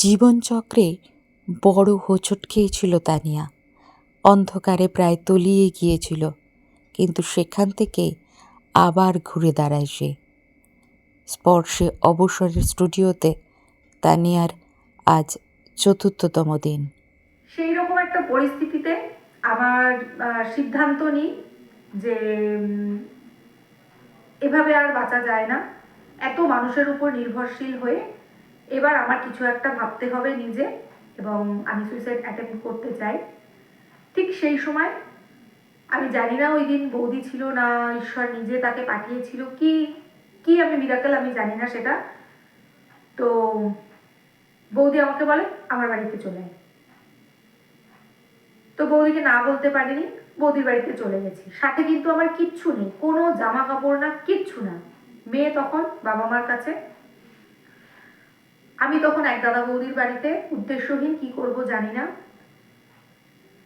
জীবনচক্রে বড় হোঁচট খেয়েছিল তানিয়া। অন্ধকারে প্রায় তলিয়ে গিয়েছিল, কিন্তু সেখান থেকে আবার ঘুরে দাঁড়ায় সে। স্পর্শে অবসরের স্টুডিওতে তানিয়ার আজ চতুর্থতম দিন। সেই রকম একটা পরিস্থিতিতে আমার সিদ্ধান্ত নিই যে এভাবে আর বাঁচা যায় না। এত মানুষের উপর নির্ভরশীল হয়ে এবার আমার কিছু একটা ভাবতে হবে নিজে এবং আমি সুইসাইড অ্যাটেম্প করতে চাই। ঠিক সেই সময়, আমি জানি না ওই দিন বৌদি ছিল না, ঈশ্বর নিজে তাকে পাঠিয়েছিল, কি কি আমি মিরাকেল আমি জানি না সেটা। তো বৌদি আমাকে বলে, আমার বাড়িতে চলে তো বৌদিকে না বলতে পারিনি, বৌদির বাড়িতে চলে গেছি। সাথে কিন্তু আমার কিচ্ছু নেই, কোনো জামা কাপড় না, কিচ্ছু না। মেয়ে তখন বাবা মার কাছে আমি তখন এক দাদা বৌদির বাড়িতে উদ্দেশ্যহীন কি করব জানি না।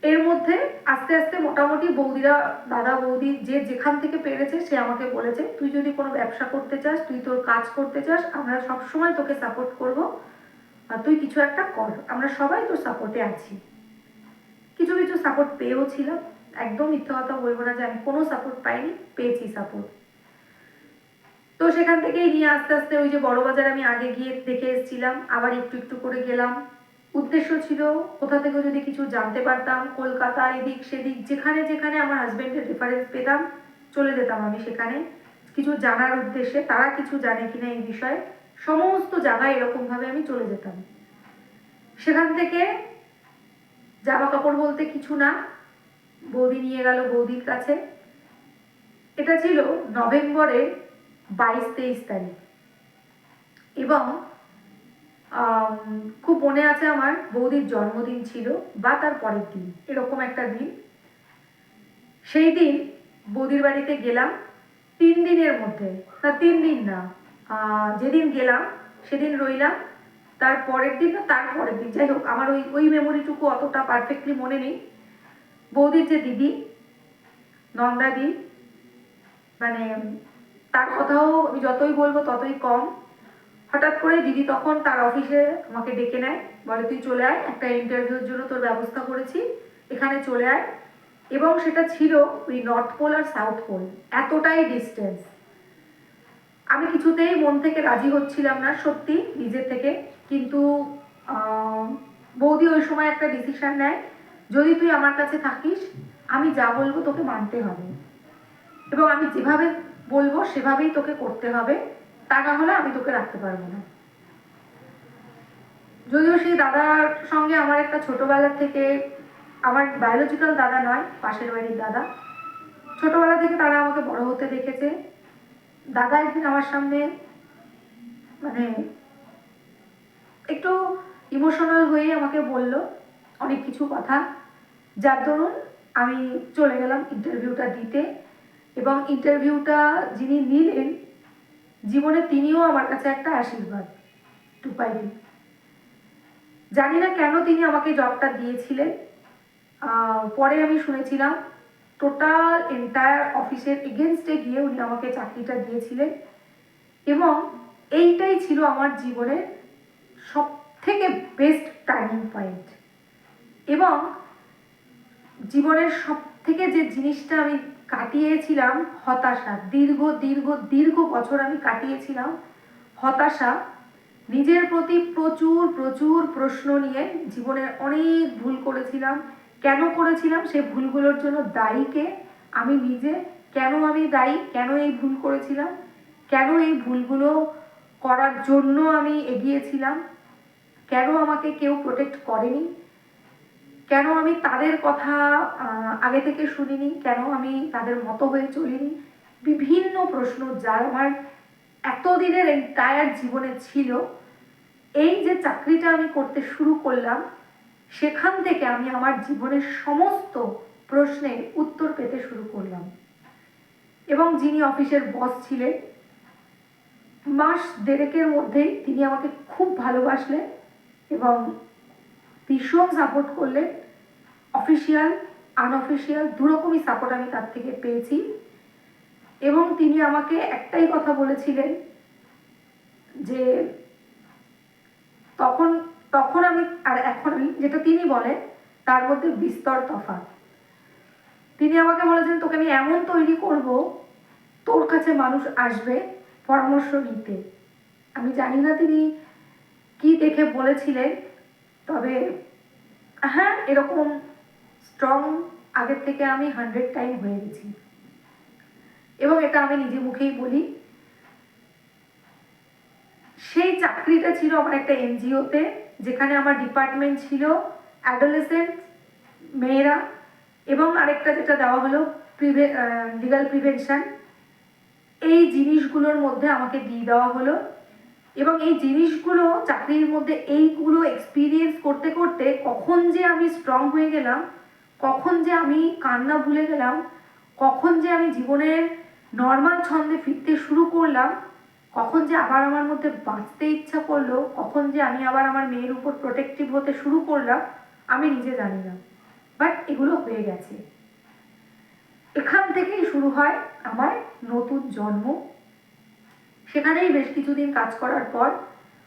এর মধ্যে আস্তে আস্তে মোটামুটি বৌদিরা, দাদা বৌদি যে যেখান থেকে পেরেছে সে আমাকে বলেছে, তুই যদি কোনো ব্যবসা করতে চাস, তুই তোর কাজ করতে চাস, আমরা সবসময় তোকে সাপোর্ট করব আর তুই কিছু একটা কর। আমরা সবাই তোর সাপোর্টে আছি। কিছু কিছু সাপোর্ট পেয়েও ছিলাম। একদম মিথ্যা কথা বলব না যে আমি কোনো সাপোর্ট পাইনি, পেয়েছি সাপোর্ট তো সেখান থেকেই নিয়ে আস্তে আস্তে ওই যে বড় বাজার আমি আগে গিয়ে দেখে এসেছিলাম, আবার একটু একটু করে গেলাম। উদ্দেশ্য ছিল কোথা থেকে যদি কিছু জানতে পারতাম, কলকাতা, এদিক সেদিক, যেখানে যেখানে আমার হাজব্যান্ডের রেফারেন্স পেতাম, চলে যেতাম আমি সেখানে। কিছু জানার উদ্দেশ্যে, তারা কিছু জানে কিনা এই বিষয়ে, সমস্ত জায়গায় এরকমভাবে আমি চলে যেতাম। সেখান থেকে জামা কাপড় বলতে কিছু না, বৌদি নিয়ে গেল বৌদির কাছে। এটা ছিল নভেম্বরের বাইশ তেইশ তারিখ। এবং খুব মনে আছে আমার, বৌদির জন্মদিন ছিল বা তার পরের দিন, এরকম একটা দিন। সেই দিন বৌদির বাড়িতে গেলাম, তিন দিনের মধ্যে, না, তিন দিন না যেদিন গেলাম, সেদিন রইলাম, তার পরের দিন না, তার পরের দিন, যাই হোক, আমার ওই ওই মেমোরিটুকু অতটা পারফেক্টলি মনে নেই। বৌদির যে দিদি নন্দাদি মানে তার কথাও আমি যতই বলব ততই কম। হঠাৎ করে দিদি তখন তার অফিসে আমাকে ডেকে নেয়, বলে, তুই চলে আয়, একটা ইন্টারভিউর জন্য তোর ব্যবস্থা করেছি, এখানে চলে আয়। এবং সেটা ছিল ওই নর্থ পোল আর সাউথ পোল এতটাই ডিস্টেন্স আমি কিছুতেই মন থেকে রাজি হচ্ছিলাম না, সত্যি, নিজের থেকে। কিন্তু বৌদি ওই সময় একটা ডিসিশন নেয়, যদি তুই আমার কাছে থাকিস, আমি যা বলব তোকে মানতে হবে। এবং আমি যেভাবে বলব, সেভাবেই তোকে করতে হবে। তা না হলে আমি তোকে রাখতে পারব না। যদিও সেই দাদার সঙ্গে আমার একটা ছোটবেলা থেকে, আমার বায়োলজিক্যাল দাদা নয়, পাশের বাড়ির দাদা। ছোটবেলা থেকে তারা আমাকে বড় হতে দেখেছে। দাদা একদিন আমার সামনে মানে একটু ইমোশনাল হয়ে আমাকে বলল অনেক কিছু কথা। যার দরুন আমি চলে গেলাম ইন্টারভিউটা দিতে। এবং ইন্টারভিউটা যিনি নিলেন, জীবনে তিনিও আমার কাছে একটা আশীর্বাদ টু পাইলেন জানি না কেন তিনি আমাকে জবটা দিয়েছিলেন। পরে আমি শুনেছিলাম টোটাল এন্টায়ার অফিসের এগেনস্টে গিয়ে উনি আমাকে চাকরিটা দিয়েছিলেন এবং এইটাই ছিল আমার জীবনের সব থেকে বেস্ট টার্নিং পয়েন্ট এবং জীবনের সব থেকে যে জিনিসটা আমি কাটিয়েছিলাম হতাশা। দীর্ঘ দীর্ঘ দীর্ঘ বছর আমি কাটিয়েছিলাম হতাশা। নিজের প্রতি প্রচুর প্রচুর প্রশ্ন নিয়ে জীবনের অনেক ভুল করেছিলাম। কেন করেছিলাম? সে ভুলগুলোর জন্য দায়ীকে আমি নিজে। কেন আমি দায়ী? কেন এই ভুল করেছিলাম? কেন এই ভুলগুলো করার জন্য আমি এগিয়েছিলাম? কেন আমাকে কেউ প্রোটেক্ট করেনি? কেন আমি তাদের কথা আগে থেকে শুনিনি? কেন আমি তাদের মতো হয়ে চলিনি? বিভিন্ন প্রশ্ন যার আমার এতদিনের এন্টায়ার জীবনে ছিল। এই যে চাকরিটা আমি করতে শুরু করলাম, সেখান থেকে আমি আমার জীবনের সমস্ত প্রশ্নের উত্তর পেতে শুরু করলাম। এবং যিনি অফিসের বস ছিলেন, মাস দেড়েকের মধ্যেই তিনি আমাকে খুব ভালোবাসলেন এবং ভীষণ সাপোর্ট করলেন অফিসিয়াল আনঅফিসিয়াল দুরকমই সাপোর্ট আমি তার থেকে পেয়েছি। এবং তিনি আমাকে একটাই কথা বলেছিলেন যে তখন তখন আমি, আর এখন যেটা তিনি বলেন, তার মধ্যে বিস্তর তফাৎ। তিনি আমাকে বলেছেন, তোকে আমি এমন তৈরি করব, তোর কাছে মানুষ আসবে পরামর্শ নিতে। আমি জানি না তিনি কি দেখে বলেছিলেন তবে হ্যাঁ এরকম স্ট্রং আগের থেকে আমি হান্ড্রেড টাইম হয়ে গেছি। এবং এটা আমি নিজে মুখেই বলি, সেই চাকরিটা ছিল আমার একটা এনজিওতে, যেখানে আমার ডিপার্টমেন্ট ছিল অ্যাডোলেসেন্ট মেয়েরা এবং আরেকটা যেটা দেওয়া হলো লিগাল প্রিভেনশন এই জিনিসগুলোর মধ্যে আমাকে দিয়ে দেওয়া হলো। এবং এই জিনিসগুলো চাকরির মধ্যে এইগুলো এক্সপিরিয়েন্স করতে করতে কখন যে আমি স্ট্রং হয়ে গেলাম, কখন যে আমি কান্না ভুলে গেলাম, কখন যে আমি জীবনের নর্মাল ছন্দে ফিরতে শুরু করলাম, কখন যে আবার আমার মধ্যে বাঁচতে ইচ্ছা করল, কখন যে আমি আবার আমার মেয়ের উপর প্রোটেক্টিভ হতে শুরু করলাম, আমি নিজে জানি না। বাট এগুলো হয়ে গেছে। এখান থেকেই শুরু হয় আমার নতুন জন্ম। সেখানেই বেশ কিছুদিন কাজ করার পর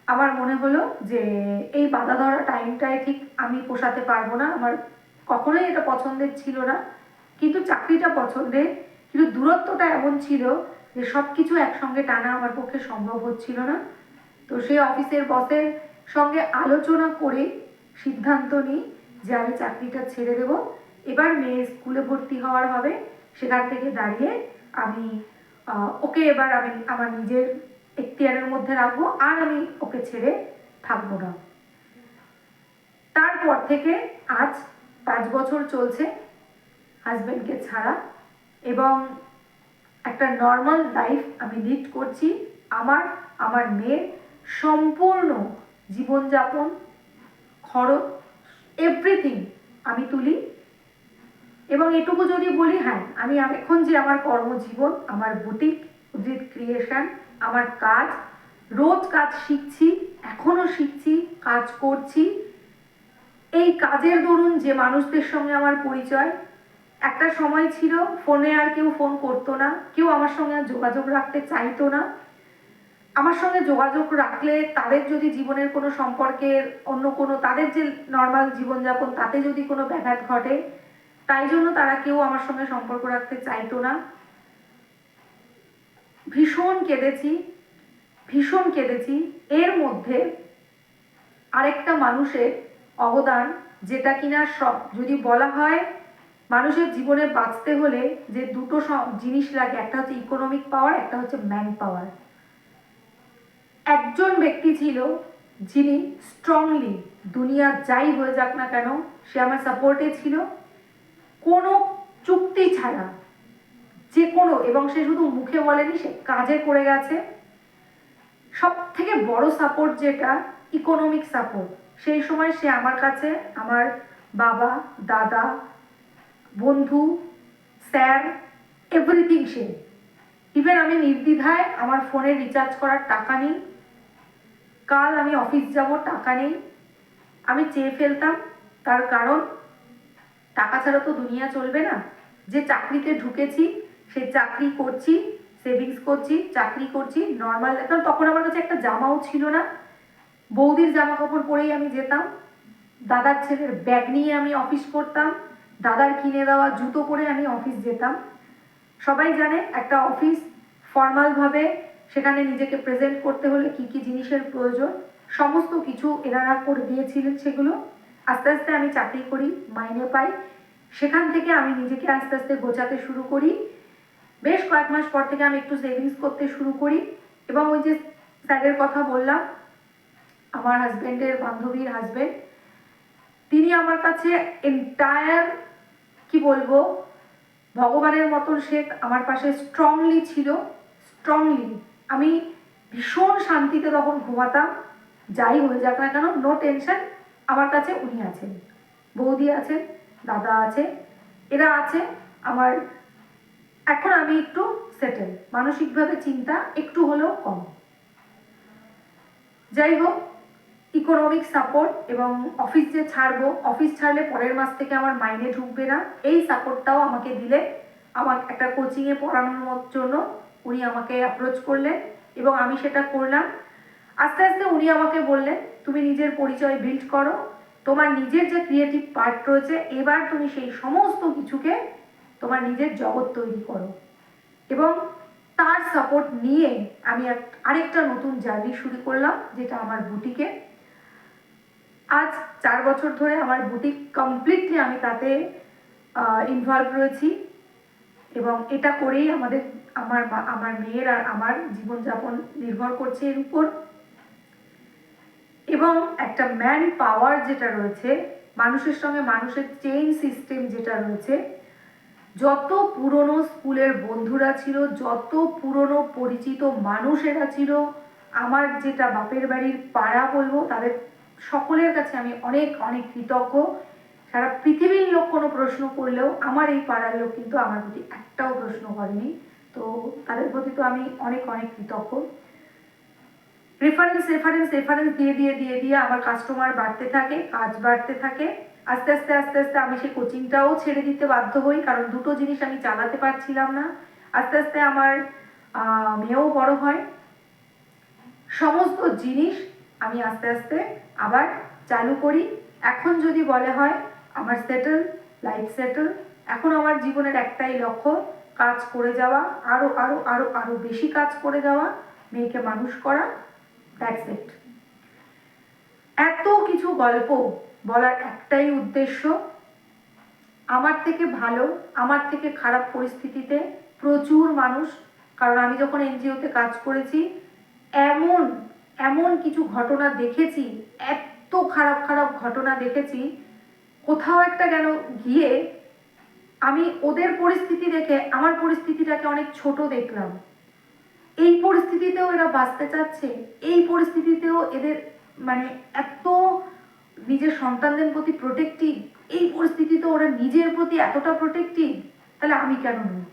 আমার মনে হলো যে এই বাধা ধরা টাইমটায় ঠিক আমি পোষাতে পারব না। আমার কখনোই এটা পছন্দের ছিল না। কিন্তু চাকরিটা পছন্দের, কিন্তু দূরত্বটা এমন ছিল যে সব কিছু একসঙ্গে টানা আমার পক্ষে সম্ভব হচ্ছিল না। তো সেই অফিসের বসের সঙ্গে আলোচনা করে সিদ্ধান্ত নিই যে আমি চাকরিটা ছেড়ে দেব। এবার মেয়ে স্কুলে ভর্তি হওয়ার হবে। সেখান থেকে দাঁড়িয়ে আমি ওকে এবার আমি আমার নিজের এখতিয়ারের মধ্যে রাখব, আর আমি ওকে ছেড়ে থাকব না। তারপর থেকে আজ পাঁচ বছর চলছে হাজব্যান্ডকে ছাড়া, এবং একটা নর্মাল লাইফ আমি লিড করছি আমার আমার মেয়ের সম্পূর্ণ জীবনযাপন, খরচ এভরিথিং আমি তুলি এবং এটুকু যদি বলি হ্যাঁ আমি এখন যে আমার কর্মজীবন, আমার বুটিক উদিত ক্রিয়েশন আমার কাজ, রোজ কাজ শিখছি, এখনও শিখছি, কাজ করছি। এই কাজের দরুন যে মানুষদের সঙ্গে আমার পরিচয়, একটা সময় ছিল ফোনে আর কেউ ফোন করতো না, কেউ আমার সঙ্গে যোগাযোগ রাখতে চাইতো না। আমার সঙ্গে যোগাযোগ রাখলে তাদের যদি জীবনের কোনো সম্পর্কের অন্য কোনো, তাদের যে নর্মাল জীবনযাপন, তাতে যদি কোনো ব্যাঘাত ঘটে তাই জন্য তারা কেউ আমার সঙ্গে সম্পর্ক রাখতে চাইতো না। ভীষণ কেঁদেছি ভীষণ কেঁদেছি। এর মধ্যে আরেকটা মানুষের অবদান, যেটা কিনা সব, যদি বলা হয়, মানুষের জীবনে বাঁচতে হলে যে দুটো জিনিস লাগে, একটা হচ্ছে ইকোনমিক পাওয়ার একটা হচ্ছে ম্যান পাওয়ার একজন ব্যক্তি ছিল যিনি স্ট্রংলি দুনিয়া যাই হয়ে যাক না কেন, সে আমার সাপোর্টে ছিল। কোনো চুক্তি ছাড়া, যে কোনো, এবং সে শুধু মুখে বলেনি, সে কাজে করে গেছে। সব থেকে বড় সাপোর্ট যেটা ইকোনমিক সাপোর্ট সেই সময় সে আমার কাছে আমার বাবা, দাদা, বন্ধু, স্যার এভরিথিং সে। ইভেন আমি নির্দ্বিধায় আমার ফোনে রিচার্জ করার টাকা নেই। কাল আমি অফিস যাব, টাকা নেই। আমি চেয়ে ফেলতাম, তার কারণ টাকা ছাড়া তো দুনিয়া চলবে না। যে চাকরিতে ঢুকেছি, সে চাকরি করছি সেভিংস করছি, চাকরি করছি নর্মাল কারণ তখন আমার কাছে একটা জামাও ছিল না। বৌদির জামা কাপড় পরেই আমি যেতাম। দাদার ছেলের ব্যাগ নিয়ে আমি অফিস করতাম। দাদার কিনে দেওয়া জুতো পরে আমি অফিস যেতাম। সবাই জানে একটা অফিস ফর্মালভাবে সেখানে নিজেকে প্রেজেন্ট করতে হলে কি কি জিনিসের প্রয়োজন, সমস্ত কিছু এনারা করে দিয়েছিলেন সেগুলো। আস্তে আস্তে আমি চাকরি করি, মাইনে পাই। সেখান থেকে আমি নিজেকে আস্তে আস্তে গোছাতে শুরু করি। বেশ কয়েক মাস পর থেকে আমি একটু সেভিংস করতে শুরু করি এবং ওই যে স্যারের কথা বললাম, আমার হাজব্যান্ডের বান্ধবীর হাজব্যান্ড তিনি আমার কাছে এন্টায়ার কি বলব, ভগবানের মতন সে আমার পাশে স্ট্রংলি ছিল স্ট্রংলি আমি ভীষণ শান্তিতে তখন ঘুমাতাম, যাই হয়ে যাক না কেন নো টেনশন আমার কাছে উনি আছেন। বৌদি আছেন, দাদা আছে এরা আছে আমার এখন আমি একটু সেটেল মানসিকভাবে চিন্তা একটু হলেও কম। যাই হোক ইকোনমিক সাপোর্ট এবং অফিস যে ছাড়বো অফিস ছাড়লে পরের মাস থেকে আমার মাইনে ঢুকবে না। এই সাপোর্টটাও আমাকে দিলে, আমার একটা কোচিংয়ে পড়ানোর জন্য উনি আমাকে অ্যাপ্রোচ করলেন এবং আমি সেটা করলাম। আস্তে আস্তে উনি আমাকে বললেন তুমি নিজের পরিচয় বিল্ড করো, তোমার নিজের যে ক্রিয়েটিভ পার্ট রয়েছে, এবার তুমি সেই সমস্ত কিছুকে তোমার নিজের জগৎ তৈরি করো। এবং তার সাপোর্ট নিয়ে আমি আরেকটা নতুন জার্নি শুরু করলাম, যেটা আমার বুটিকে আজ চার বছর ধরে আমার বুটিক কমপ্লিটলি আমি তাতে ইনভলভ রয়েছি। এবং এটা করেই আমাদের, আমার আমার মেয়ের আর আমার জীবনযাপন নির্ভর করছে এর উপর। এবং একটা ম্যান পাওয়ার যেটা রয়েছে, মানুষের সঙ্গে মানুষের চেইন সিস্টেম যেটা রয়েছে, যত পুরনো স্কুলের বন্ধুরা ছিল, যত পুরনো পরিচিত মানুষেরা ছিল, আমার যেটা বাপের বাড়ির পাড়া বলব, তাদের সকলের কাছে আমি অনেক অনেক কৃতজ্ঞ। সারা পৃথিবীর লোক কোনো প্রশ্ন করলেও আমার এই পাড়ার লোক কিন্তু আমার প্রতি একটাও প্রশ্ন করেনি। তো তাদের প্রতি তো আমি অনেক অনেক কৃতজ্ঞ। রেফারেন্স রেফারেন্স রেফারেন্স দিয়ে দিয়ে দিয়ে দিয়ে আমার কাস্টমার বাড়তে থাকে, কাজ বাড়তে থাকে। আস্তে আস্তে আস্তে আস্তে আমি সেই কোচিংটাও ছেড়ে দিতে বাধ্য হই, কারণ দুটো জিনিস আমি চালাতে পারছিলাম না। আস্তে আস্তে আমার মেয়েও বড় হয়। সমস্ত জিনিস আমি আস্তে আস্তে আবার চালু করি। এখন যদি বলে হয়, আমার সেটেল লাইফ সেটেল এখন আমার জীবনের একটাই লক্ষ্য, কাজ করে যাওয়া আরও আরও আরও আরও বেশি কাজ করে যাওয়া, মেয়েকে মানুষ করা। দ্যাটস ইট এত কিছু গল্প বলার একটাই উদ্দেশ্য আমার থেকে ভালো, আমার থেকে খারাপ পরিস্থিতিতে প্রচুর মানুষ, কারণ আমি যখন এনজিওতে কাজ করেছি, এমন এমন কিছু ঘটনা দেখেছি, এত খারাপ খারাপ ঘটনা দেখেছি, কোথাও একটা কেন গিয়ে আমি ওদের পরিস্থিতি দেখে, আমার পরিস্থিতিটাকে অনেক ছোট দেখলাম। এই পরিস্থিতিতেও এরা বাঁচতে চাচ্ছে, এই পরিস্থিতিতেও এদের মানে এত নিজের সন্তানদের প্রতি প্রোটেক্টিভ এই পরিস্থিতিতে ওরা নিজের প্রতি এতটা প্রোটেক্টিভ তাহলে আমি কেন নই?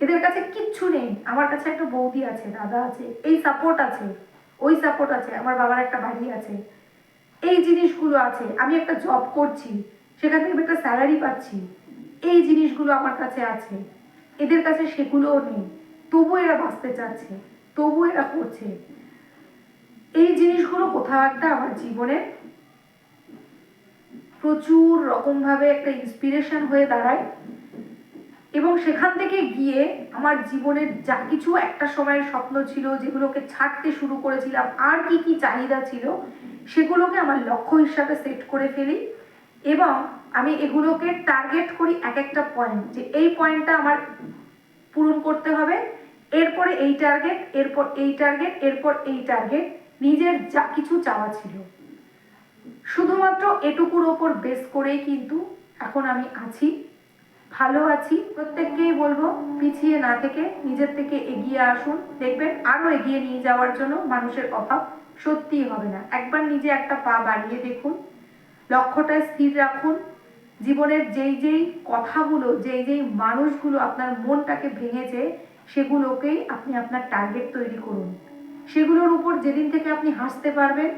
এদের কাছে কিচ্ছু নেই। আমার কাছে একটা বৌদি আছে, দাদা আছে, এই সাপোর্ট আছে, ওই সাপোর্ট আছে, আমার বাবার একটা বাড়ি আছে। এই জিনিসগুলো আছে, আমি একটা জব করছি, সেখান থেকে একটা স্যালারি পাচ্ছি, এই জিনিসগুলো আমার কাছে আছে। এদের কাছে সেগুলোও নেই। তবু এরা বাঁচতে চাচ্ছে তবু এরা করছে। এই জিনিসগুলো কোথাও একটা আমার জীবনে প্রচুর রকমভাবে একটা ইন্সপিরেশন হয়ে দাঁড়ায়। এবং সেখান থেকে গিয়ে আমার জীবনের যা কিছু একটা সময়ের স্বপ্ন ছিল, যেগুলোকে ছাড়তে শুরু করেছিলাম, আর কি কি চাহিদা ছিল, সেগুলোকে আমার লক্ষ্য হিসাবে সেট করে ফেলি। এবং আমি এগুলোকে টার্গেট করি এক একটা পয়েন্ট যে এই পয়েন্টটা আমার পূরণ করতে হবে। এরপরে এই টার্গেট এরপর এই টার্গেট এরপর এই টার্গেট নিজের যা কিছু চাওয়া ছিল। শুধুমাত্র এটুকুর ওপর বেস করেই কিন্তু এখন আমি আছি, ভালো আছি। প্রত্যেককেই বলব, পিছিয়ে না থেকে নিজের থেকে এগিয়ে আসুন। দেখবেন আরও এগিয়ে নিয়ে যাওয়ার জন্য মানুষের অভাব সত্যিই হবে না। একবার নিজে একটা পা বাড়িয়ে দেখুন, লক্ষ্যটা স্থির রাখুন। জীবনের যেই যেই কথাগুলো, যেই যেই মানুষগুলো আপনার মনটাকে ভেঙেছে সেগুলোকেই আপনি আপনার টার্গেট তৈরি করুন। সেগুলোর উপর যেদিন থেকে আপনি হাসতে পারবেন,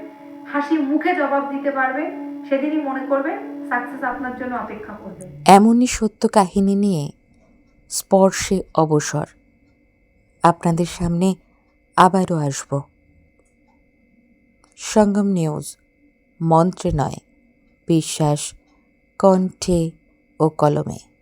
হাসি মুখে জবাব দিতে পারবেন, সেদিনই মনে করবেন সাকসেস আপনার জন্য অপেক্ষা করবে। এমনই সত্য কাহিনী নিয়ে স্পর্শে অবসর। আপনাদের সামনে আবারও আসব। সঙ্গম নিউজ মন্ত্রে নয় বিশ্বাস, কণ্ঠে ও কলমে।